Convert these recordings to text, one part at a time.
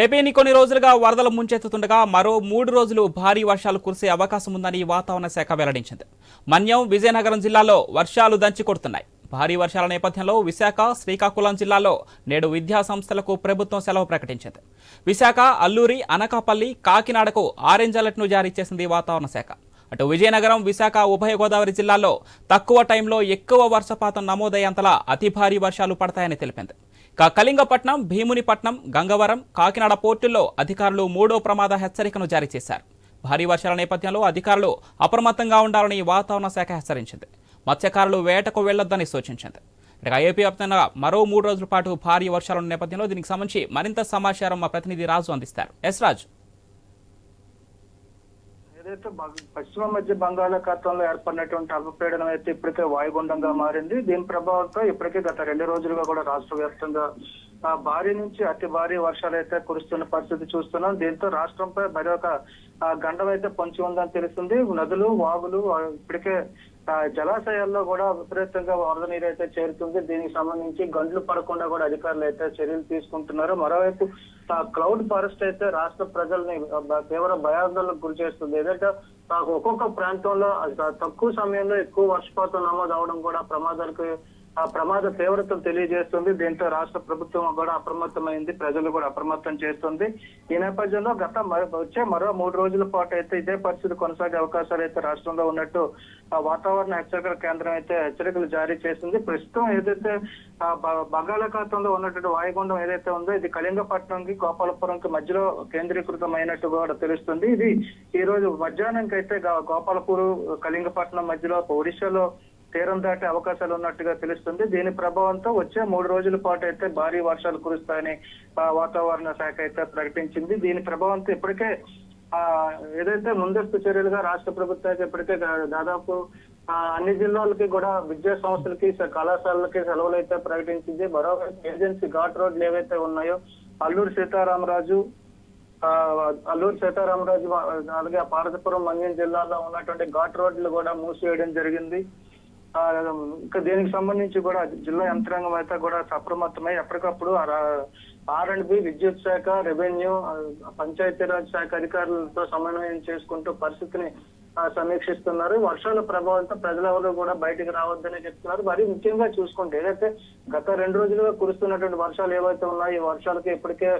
ఏపీని కొన్ని రోజులుగా వరదలు ముంచెత్తుతుండగా మరో మూడు రోజులు భారీ వర్షాలు కురిసే అవకాశం ఉందని వాతావరణ శాఖ వెల్లడించింది. మన్యం విజయనగరం జిల్లాలో వర్షాలు దంచి కొడుతున్నాయి భారీ వర్షాల నేపథ్యంలో విశాఖ శ్రీకాకుళం జిల్లాలో నేడు విద్యా సంస్థలకు ప్రభుత్వం సెలవు ప్రకటించింది. విశాఖ అల్లూరి అనకాపల్లి కాకినాడకు ఆరెంజ్ అలర్ట్ను జారీ చేసింది వాతావరణ శాఖ. అటు విజయనగరం విశాఖ ఉభయ గోదావరి జిల్లాల్లో తక్కువ టైంలో ఎక్కువ వర్షపాతం నమోదయ్యేంతలా అతి భారీ వర్షాలు పడతాయని తెలిపింది. కళింగపట్నం భీమునిపట్నం గంగవరం కాకినాడ పోర్టుల్లో అధికారులు మూడో ప్రమాద హెచ్చరికను జారీ చేశారు. భారీ వర్షాల నేపథ్యంలో అధికారులు అప్రమత్తంగా ఉండాలని వాతావరణ శాఖ హెచ్చరించింది. మత్స్యకారులు వేటకు వెళ్ళొద్దని సూచించింది. ఇక ఏపీ వ్యాప్తంగా మరో మూడు రోజుల పాటు భారీ వర్షాల నేపథ్యంలో దీనికి సంబంధించి మరింత సమాచారం మా ప్రతినిధి రాజు అందిస్తారు. ఎస్ రాజు. ఏదైతే బ- పశ్చిమ మధ్య బంగాళాఖాతంలో ఏర్పడినటువంటి అల్పపీడనం అయితే ఇప్పటికే వాయుగుండంగా మారింది. దీని ప్రభావంతో ఇప్పటికే గత రెండు రోజులుగా కూడా రాష్ట్ర వ్యాప్తంగా భారీ నుంచి అతి భారీ వర్షాలు అయితే కురుస్తున్న పరిస్థితి చూస్తున్నాం. దీంతో రాష్ట్రంపై మరొక ఒక గండం అయితే పొంచి ఉందని తెలుస్తుంది. నదులు వాగులు ఇప్పటికే జలాశయాల్లో కూడా విపరీతంగా వరద నీరు అయితే చేరుతుంది. దీనికి సంబంధించి గండ్లు పడకుండా కూడా అధికారులు అయితే చర్యలు తీసుకుంటున్నారు. మరోవైపు ఆ క్లౌడ్ ఫారెస్ట్ అయితే రాష్ట్ర ప్రజల్ని తీవ్ర భయాందోళనకు గురి చేస్తుంది. ఏదంటే ఒక్కొక్క ప్రాంతంలో తక్కువ సమయంలో ఎక్కువ వర్షపాతం నమోదు అవడం కూడా ప్రమాదాలకు ఆ ప్రమాద తీవ్రతను తెలియజేస్తుంది. దీంతో రాష్ట్ర ప్రభుత్వం కూడా అప్రమత్తమైంది. ప్రజలు కూడా అప్రమత్తం చేస్తుంది. ఈ నేపథ్యంలో గత వచ్చే మరో మూడు రోజుల పాటు అయితే ఇదే పరిస్థితి కొనసాగే అవకాశాలు అయితే రాష్ట్రంలో ఉన్నట్టు ఆ వాతావరణ హెచ్చరికల కేంద్రం అయితే హెచ్చరికలు జారీ చేసింది. ప్రస్తుతం ఏదైతే ఆ బంగాళాఖాతంలో ఉన్నటువంటి వాయుగుండం ఏదైతే ఉందో ఇది కళింగపట్నంకి గోపాలపురంకి మధ్యలో కేంద్రీకృతమైనట్టు కూడా తెలుస్తుంది. ఇది ఈ రోజు మధ్యాహ్నంకి అయితే గోపాలపూర్ కళింగపట్నం మధ్యలో ఒడిశాలో తీరం దాటే అవకాశాలు ఉన్నట్టుగా తెలుస్తుంది. దీని ప్రభావంతో వచ్చే మూడు రోజుల పాటు అయితే భారీ వర్షాలు కురుస్తాయని వాతావరణ శాఖ అయితే ప్రకటించింది. దీని ప్రభావంతో ఇప్పటికే ఆ ఏదైతే ముందస్తు చర్యలుగా రాష్ట్ర ప్రభుత్వానికి ఇప్పటికే దాదాపు ఆ, అన్ని జిల్లాలకి కూడా విద్యా సంస్థలకి కళాశాలలకి సెలవులు అయితే ప్రకటించింది. మరోవైపు ఏజెన్సీ ఘాట్ రోడ్లు ఏవైతే ఉన్నాయో అల్లూరు సీతారామరాజు ఆ, అల్లూరు సీతారామరాజు అలాగే పార్వతీపురం మన్యం జిల్లాలో ఉన్నటువంటి ఘాట్ రోడ్లు కూడా మూసివేయడం జరిగింది. ఇంకా దీనికి సంబంధించి కూడా జిల్లా యంత్రాంగం అయితే కూడా అప్రమత్తమై ఎప్పటికప్పుడు ఆర్ అండ్ బి విద్యుత్ శాఖ రెవెన్యూ పంచాయతీరాజ్ శాఖ అధికారులతో సమన్వయం చేసుకుంటూ పరిస్థితిని సమీక్షిస్తున్నారు. వర్షాల ప్రభావంతో ప్రజలెవరూ కూడా బయటికి రావద్దని చెప్తున్నారు. మరి ముఖ్యంగా చూసుకుంటే ఏదైతే గత రెండు రోజులుగా కురుస్తున్నటువంటి వర్షాలు ఏవైతే ఉన్నాయో ఈ వర్షాలకి ఇప్పటికే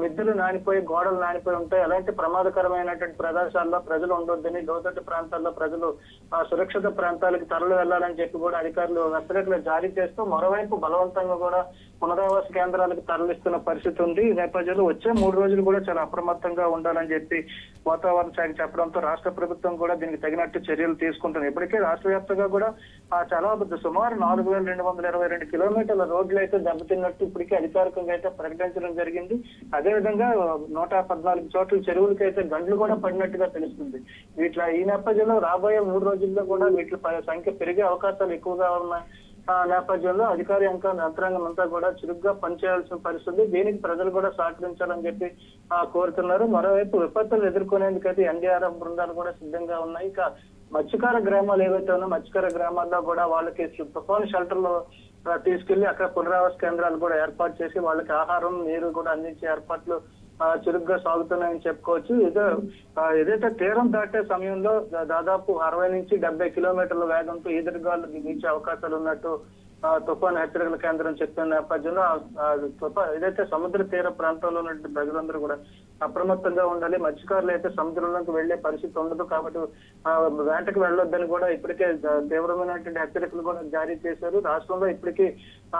మిద్దెలు నానిపోయి గోడలు నానిపోయి ఉంటాయి అలాంటి ప్రమాదకరమైనటువంటి ప్రదేశాల్లో ప్రజలు ఉండొద్దని లోతట్టు ప్రాంతాల్లో ప్రజలు ఆ సురక్షిత ప్రాంతాలకు తరలి వెళ్ళాలని చెప్పి కూడా అధికారులు హెచ్చరికలు జారీ చేస్తూ మరోవైపు బలవంతంగా కూడా పునరావాస కేంద్రాలకు తరలిస్తున్న పరిస్థితి ఉంది. ఈ నేపథ్యంలో వచ్చే మూడు రోజులు కూడా చాలా అప్రమత్తంగా ఉండాలని చెప్పి వాతావరణ శాఖ చెప్పడంతో రాష్ట్ర ప్రభుత్వం కూడా దీనికి తగినట్టు చర్యలు తీసుకుంటుంది. ఇప్పటికే రాష్ట్ర వ్యాప్తంగా కూడా ఆ చాలా పెద్ద సుమారు నాలుగు వేల రెండు వందల ఇరవై రెండు కిలోమీటర్ల రోడ్లు అయితే దెబ్బతిన్నట్టు ఇప్పటికే అధికారికంగా అయితే ప్రకటించడం జరిగింది. అదేవిధంగా నూట పద్నాలుగు చోట్ల చెరువులకి అయితే గంటలు కూడా పడినట్టుగా తెలుస్తుంది. వీటిలో ఈ నేపథ్యంలో రాబోయే మూడు రోజుల్లో కూడా వీటి సంఖ్య పెరిగే అవకాశాలు ఎక్కువగా ఉన్నాయి ఆ నేపథ్యంలో అధికార యంత్ర- యంత్రాంగం అంతా కూడా చురుగ్గా పనిచేయాల్సిన పరిస్థితి దీనికి ప్రజలు కూడా సహకరించాలని చెప్పి కోరుతున్నారు. మరోవైపు విపత్తులు ఎదుర్కొనేందుకైతే ఎన్డీఆర్ఎఫ్ బృందాలు కూడా సిద్ధంగా ఉన్నాయి. ఇక మత్స్యకార గ్రామాలు ఏవైతే ఉన్నాయో మత్స్యకార గ్రామాల్లో కూడా వాళ్ళకి తుఫాను షెల్టర్లు తీసుకెళ్ళి అక్కడ పునరావాస కేంద్రాలు కూడా ఏర్పాటు చేసి వాళ్ళకి ఆహారం నీరు కూడా అందించే ఏర్పాట్లు చురుగ్గా సాగుతున్నాయని చెప్పుకోవచ్చు. ఇదే ఏదైతే తీరం దాటే సమయంలో దాదాపు అరవై నుంచి డెబ్బై కిలోమీటర్ల వేగంతో ఈదురుగాలు వీచే అవకాశాలు ఉన్నట్టు తుఫాన్ హెచ్చరికల కేంద్రం చెప్పిన నేపథ్యంలో ఆ- ఏదైతే సముద్ర తీర ప్రాంతంలో ఉన్నటువంటి ప్రజలందరూ కూడా అప్రమత్తంగా ఉండాలి. మత్స్యకారులు అయితే సముద్రంలోకి వెళ్ళే పరిస్థితి ఉండదు కాబట్టి వేటకు వెళ్ళొద్దని కూడా ఇప్పటికే తీవ్రమైనటువంటి హెచ్చరికలు కూడా జారీ చేశారు. రాష్ట్రంలో ఇప్పటికీ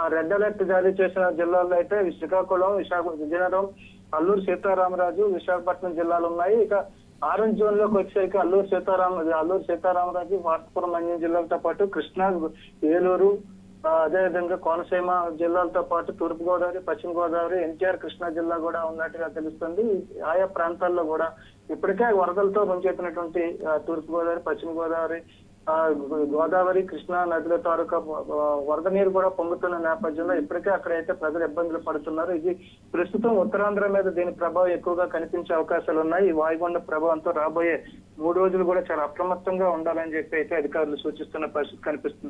రెడ్ అలర్ట్ జారీ చేసిన జిల్లాల్లో అయితే శ్రీకాకుళం విశాఖ విజయనగరం అల్లూరు సీతారామరాజు విశాఖపట్నం జిల్లాలు ఉన్నాయి. ఇక ఆరెంజ్ జోన్లోకి వచ్చేసరికి అల్లూరు సీతారామ అల్లూరు సీతారామరాజు వార్తపురం మన్యం జిల్లాలతో పాటు కృష్ణా ఏలూరు అదేవిధంగా కోనసీమ జిల్లాలతో పాటు తూర్పు గోదావరి పశ్చిమ గోదావరి ఎన్టీఆర్ కృష్ణా జిల్లా కూడా ఉన్నట్టుగా తెలుస్తుంది. ఆయా ప్రాంతాల్లో కూడా ఇప్పటికే వరదలతో ముంచెత్తినటువంటి తూర్పుగోదావరి తూర్పు గోదావరి పశ్చిమ గోదావరి గోదావరి కృష్ణా నదుల తాలూకా వరద నీరు కూడా పొంగుతున్న నేపథ్యంలో ఇప్పటికే అక్కడైతే ప్రజలు ఇబ్బందులు పడుతున్నారు. ఇది ప్రస్తుతం ఉత్తరాంధ్ర మీద దీని ప్రభావం ఎక్కువగా కనిపించే అవకాశాలు ఉన్నాయి. ఈ వాయుగుండ ప్రభావంతో రాబోయే మూడు రోజులు కూడా చాలా అప్రమత్తంగా ఉండాలని చెప్పి అయితే అధికారులు సూచిస్తున్న పరిస్థితి కనిపిస్తుంది.